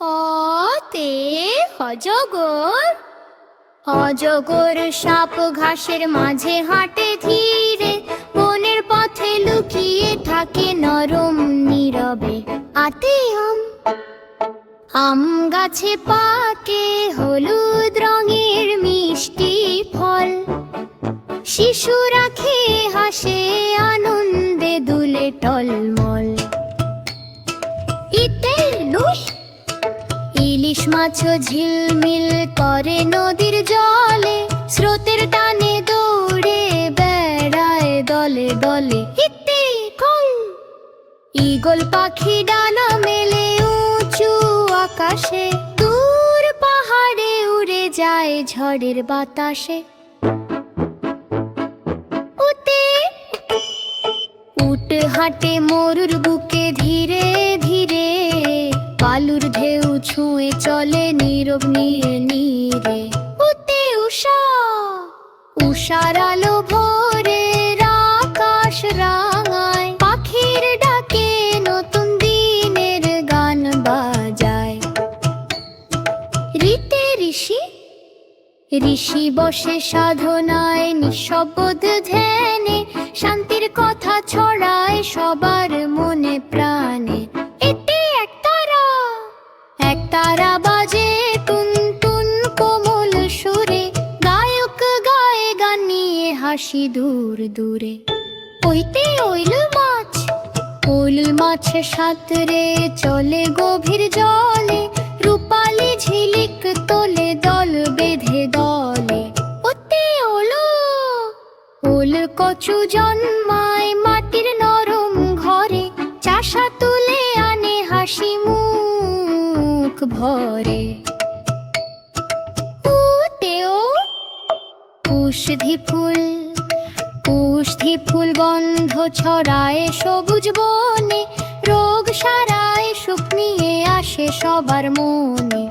অতে অজগর অজগর সাপ ঘাসের মাঝে হাঁটে ধীরে, বনের পথে লুকিয়ে থাকে নরম নীরবে আতে আম আম গাছে পাকে হলুদ রঙের মিষ্টি ফল। শিশুরা খেয়ে হাসে আনন্দে দুলে টলমল। ইতে লুস ইলিশ মাছও ঝিলমিল করে নদীর জলে, স্রোতের টানে দৌড়ে বেড়ায় দলে দলে। ঈগল পাখি ডানা মেলে উঁচু আকাশে, দূর পাহাড়ে উড়ে যায় ঝড়ের বাতাসে। উট হাঁটে মরুর বুকে ধীরে নীরব নিয়ে নীরে। উতে উষা, উষার আলো ভোরে আকাশ রাঙায়। পাখির ডাকে নতুন দিনের গান বাজায়। রীতে ঋষি ঋষি বসে সাধনায় নিঃশব্দ ধ্যানে। শান্তির হাসি দূর দূরে। ওইতে ওইল মাছ ওল মাছে সাঁতরে চলে গভীর জলে। রূপালি ঝিলিক তোলে দল বেঁধে দলে। ওতে ওলো ওল কচু জন্মায় মাটির নরম ঘরে। চাষা তুলে আনে হাসি মুখ ভরে। কুশধি ফুল কুষ্ঠি ফুল গন্ধ ছড়ায় সবুজ বনে রোগ সারায় সুখ নিয়ে আসে সবার মনে।